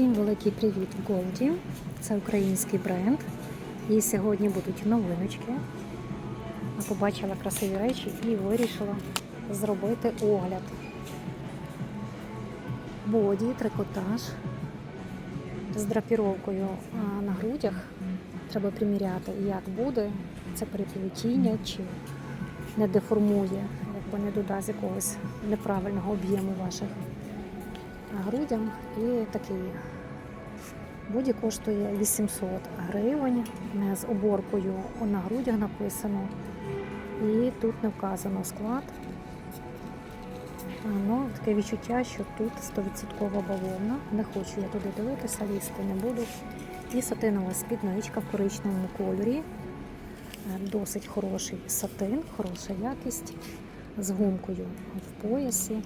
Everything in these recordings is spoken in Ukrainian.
Всім великий привіт Голді. Це український бренд. І сьогодні будуть новиночки. Побачила красиві речі і вирішила зробити огляд. Боді, трикотаж з драпіровкою на грудях. Треба приміряти, як буде це переплетіння, чи не деформує, якби не додасть якогось неправильного об'єму ваших грудям. І такий боді коштує 800 гривень з оборкою на грудях написано. І тут не вказано склад. Ну, таке відчуття, що тут 100% бавовна. Не хочу я туди дивитися, лізти не буду. І сатинова спідничка в коричневому кольорі. Досить хороший сатин, хороша якість з гумкою в поясі.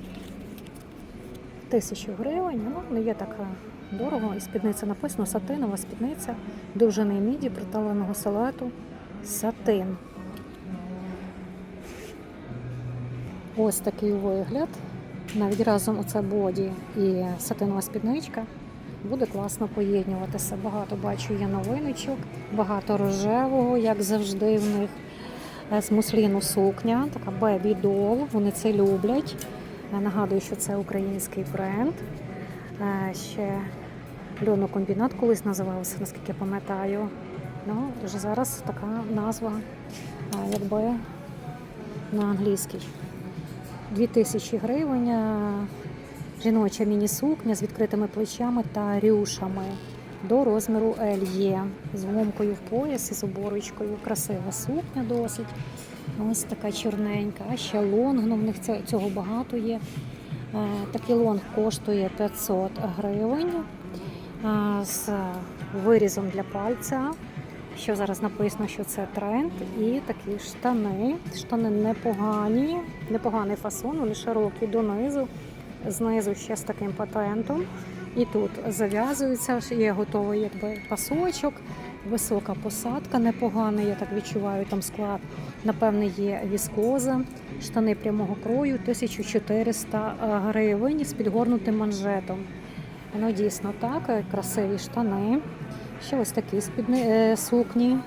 Тисячу гривень, ну не є така дорого. І спідниця написано сатинова спідниця, довжини міді, приталеного салату, сатин. Ось такий вигляд. Навіть разом оце боді і сатинова спідничка буде класно поєднуватися. Багато бачу є новиночок, багато рожевого, як завжди в них. Е, З мусліну сукня, така бебі дол. Вони це люблять. Нагадую, що це український бренд. Е, Ще льонокомбінат колись називався, наскільки я пам'ятаю. Ну, вже зараз така назва, е, якби на англійській. 2000 гривень. е, Жіноча міні-сукня з відкритими плечами та рюшами до розміру L є. З гумкою в поясі, з оборочкою. Красива сукня досить. Ось така чорненька. А ще лонг, ну в них цього багато є. Е, Такий лонг коштує 500 гривень е, з вирізом для пальця. Що зараз написано, що це тренд. І такі штани. Штани непогані, непоганий фасон, вони широкі донизу, знизу ще з таким патентом. І тут зав'язується, є готовий якби пасочок, висока посадка, непоганий, я так відчуваю, там склад. Напевне, є віскоза, штани прямого крою 1400 гривень з підгорнутим манжетом. Ну, дійсно так, е, красиві штани. Ще ось такі спідни... е, сукні,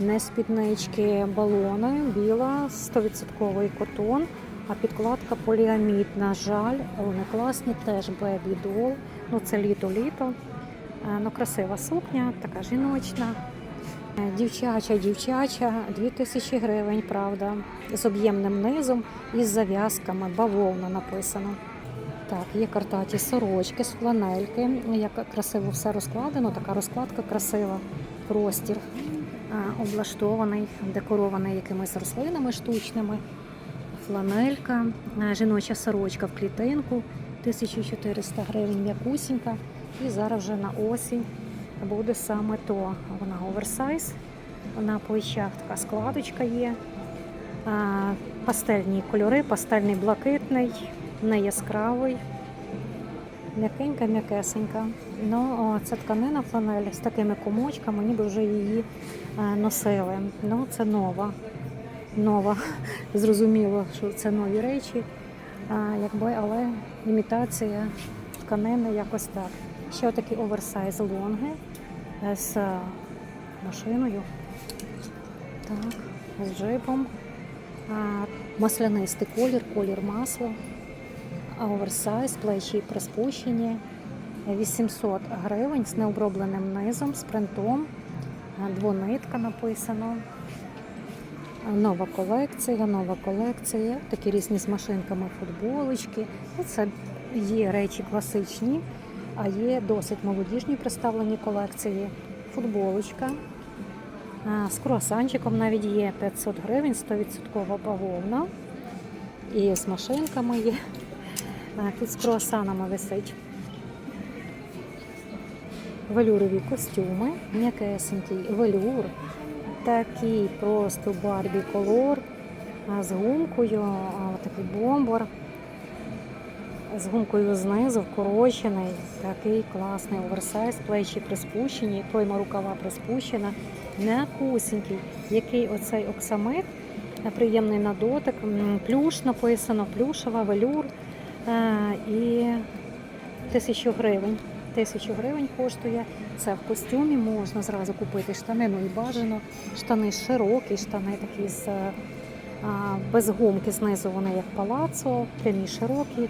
не спіднички, балони, біла, 100% котон, а підкладка поліамід. На жаль, вони класні, теж бебі дол. Ну, це літо-літо. Е, Ну, красива сукня, така жіночна. Дівчача, дівчача, 2000 гривень, правда, з об'ємним низом і з зав'язками, бавовна написано. Так, є картаті сорочки з фланельки. Як красиво все розкладено, така розкладка красива. Простір облаштований, декорований якимись рослинами штучними. Фланелька, жіноча сорочка в клітинку, 1400 гривень м'якусінька. І зараз вже на осінь буде саме то. Вона оверсайз. На плечах така складочка є. Пастельні кольори, пастельний блакитний, не яскравий, м'якенька, м'якесенька. Ну, це тканина фланель з такими комочками, ніби вже її е, носили. Ну, це нова. Нова. Зрозуміло, що це нові речі, якби, але імітація тканини якось так. Ще отакі оверсайз лонги е, з машиною. Так, з джипом. Маслянистий колір, колір масла, оверсайз, плечі приспущені. 800 гривень з необробленим низом, з принтом. Двонитка написано. Нова колекція, нова колекція. Такі різні з машинками футболочки. Ну, Це є речі класичні, а є досить молодіжні представлені колекції. Футболочка. З круасанчиком навіть є 500 гривень, 100% бавовна. І з машинками є. Тут з круасанами висить. Велюрові костюми, м'якесенький велюр, такий просто барбі колор з гумкою, такий бомбор. З гумкою знизу, вкорочений, такий класний оверсайз, плечі приспущені, пройма рукава приспущена, м'якусінький, який оцей оксамит, е, приємний на дотик, плюш написано, плюшева, велюр е, і тисячу гривень. Тисячу гривень коштує. Це в костюмі можна зразу купити штанину і бажано. Штани широкі, штани такі з е, без гумки знизу вони як палацо, прямі широкі.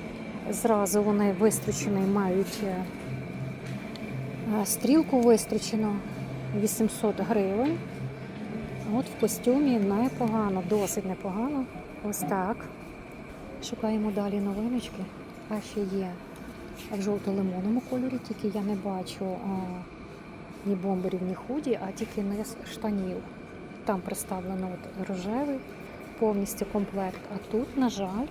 Зразу вони вистрочені, мають е, е, стрілку вистрочену 800 гривень. От в костюмі непогано, досить непогано. Ось так. Шукаємо далі новиночки. А ще є в жовто-лимонному кольорі, тільки я не бачу а, ні бомберів, ні худі, а тільки низ штанів. Там представлено от рожевий повністю комплект. А тут, на жаль,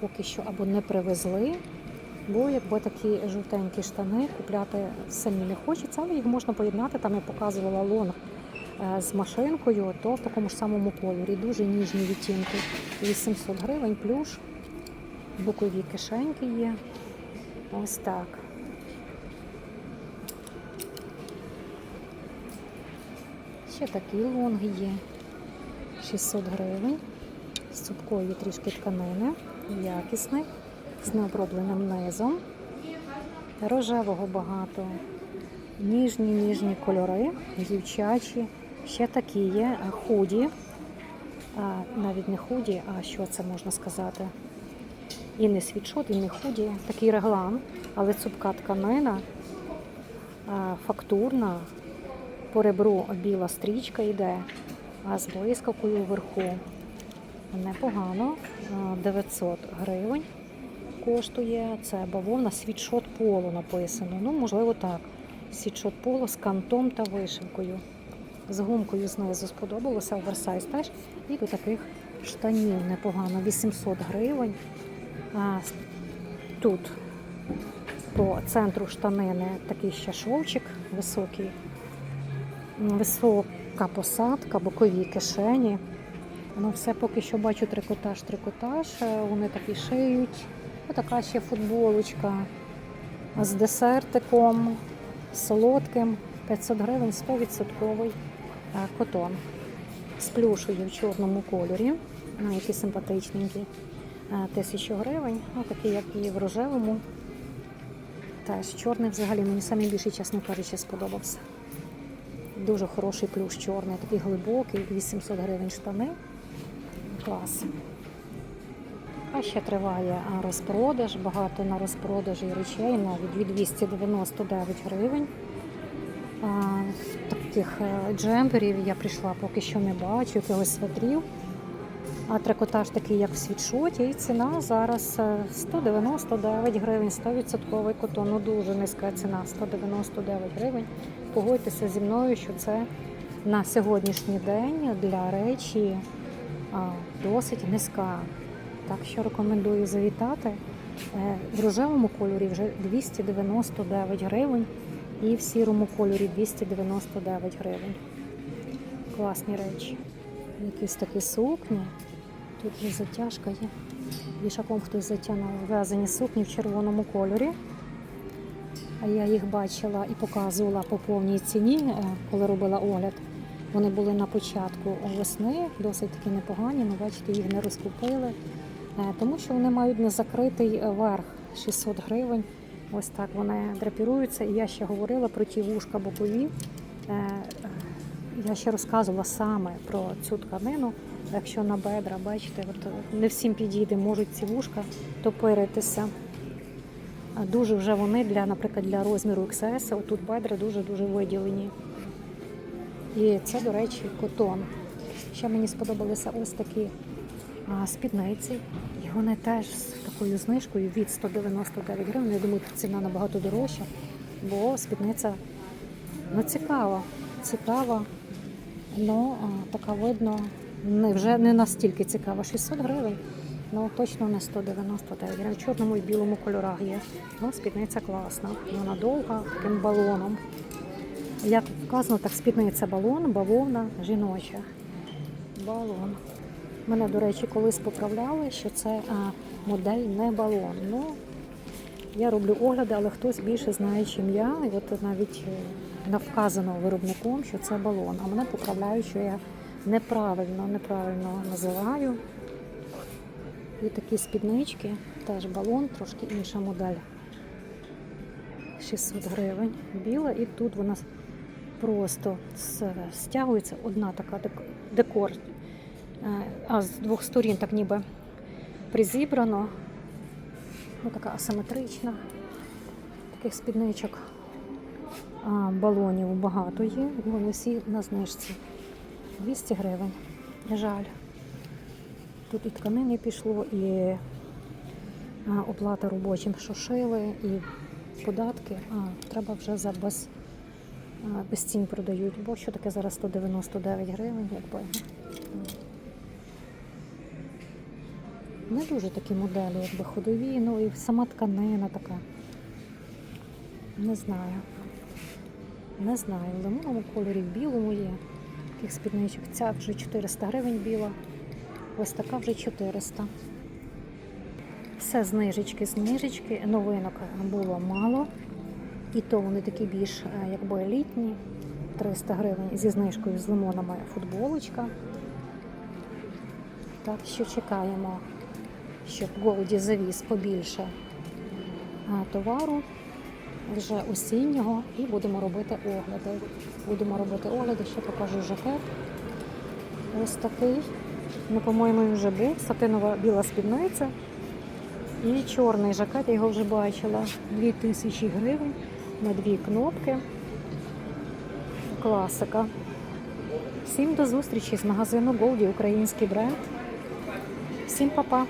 поки що або не привезли, бо якби такі жовтенькі штани купляти самі не хочеться, але їх можна поєднати. Там я показувала лонг е, з машинкою, то в такому ж самому кольорі. Дуже ніжні відтінки. 800 гривень, плюш, бокові кишеньки є. Ось так. Ще такий лонг є. 600 гривень. З цупкої трішки тканини, якісний, з необробленим низом. Рожевого багато. Ніжні, ніжні кольори, дівчачі. Ще такі є худі. А, навіть не худі, а що це можна сказати? І не світшот, і не худі. Такий реглан, але цупка тканина, а, фактурна, по ребру біла стрічка йде, а з блискавкою вверху. Непогано, 900 гривень коштує. Це бавовна світшот поло написано. Ну, можливо, так. Світшот поло з кантом та вишивкою. З гумкою знизу сподобалося оверсайз теж. І до таких штанів непогано. 800 гривень. А, тут по центру штанини такий ще шовчик високий. Висока посадка, бокові кишені. Ну, все поки що бачу трикотаж, трикотаж. Е, Вони такі шиють. Отака ще футболочка з десертиком, солодким. 500 гривень, 100% е, котон. З плюшею в чорному кольорі. Ну, які симпатичненькі. Е, гривень. Ну, такі, як і в рожевому. Теж чорний взагалі мені саме більше, чесно кажучи, сподобався. Дуже хороший плюш чорний, такий глибокий, 800 гривень штани. Клас. А ще триває розпродаж, багато на розпродажі речей, навіть від 299 гривень. Таких е, джемперів я прийшла, поки що не бачу, якогось сватрів. А трикотаж такий, як в світшоті, і ціна зараз е, 199 гривень, 100% котон. Ну дуже низька ціна, 199 гривень. Погодьтеся зі мною, що це на сьогоднішній день для речі досить низька. Так що рекомендую завітати. Е, В рожевому кольорі вже 299 гривень і в сірому кольорі 299 гривень. Класні речі. Якісь такі сукні. Тут є затяжка є. Вішаком хтось затягнув в'язані сукні в червоному кольорі. А я їх бачила і показувала по повній ціні, е, коли робила огляд. Вони були на початку весни, досить таки непогані, але бачите, їх не розкупили, е, тому що вони мають незакритий е, верх 600 гривень. Ось так вони драпіруються. І я ще говорила про ті вушка бокові. Е, Я ще розказувала саме про цю тканину. Якщо на бедра, бачите, от не всім підійде, можуть ці вушка топиритися. Дуже вже вони для, наприклад, для розміру XS, отут бедра дуже-дуже виділені. І це, до речі, котон. Ще мені сподобалися ось такі а, спідниці. І вони теж з такою знижкою від 199 гривень. Я думаю, ціна набагато дорожча, бо спідниця ну, цікава. Цікава, ну така видно, не, вже не настільки цікава. 600 гривень. Ну, точно не 199 гривень. В чорному і білому кольорах є. Ну, спідниця класна. Вона довга, таким балоном. Як вказано, так спідниця балон, бавовна, жіноча. Балон. Мене, до речі, колись поправляли, що це а, модель не балон. Ну, я роблю огляди, але хтось більше знає, чим я. І от навіть е, не вказано виробником, що це балон. А мене поправляють, що я неправильно, неправильно називаю. І такі спіднички, теж балон, трошки інша модель. 600 гривень. Біла, і тут вона просто стягується. Одна така дек- декор. Е, А з двох сторін так ніби призібрано. Ну, така асиметрична. Таких спідничок. Балонів багато є, вони всі на знижці. 200 гривень. Жаль. Тут і тканини пішло, і оплата робочим, що шили, і податки. А, треба вже за без, а, без цін продають. Бо що таке зараз 199 гривень, якби. Не дуже такі моделі, якби ходові, ну і сама тканина така. Не знаю. Не знаю. В лимонному кольорі, в білому є таких спідничок. Ця вже 400 гривень біла. Ось така вже 400. Все знижечки, знижечки. Новинок було мало. І то вони такі більш е, якби елітні. 300 гривень зі знижкою з лимонами футболочка. Так що чекаємо, щоб Голді завіз побільше товару вже осіннього і будемо робити огляди. Будемо робити огляди, ще покажу жакет. Ось такий. Ну, по-моєму, він вже був. Сатинова біла спідниця. І чорний жакет, я його вже бачила. 2000 гривень на дві кнопки. Класика. Всім до зустрічі з магазину Голді, український бренд. Всім па-па!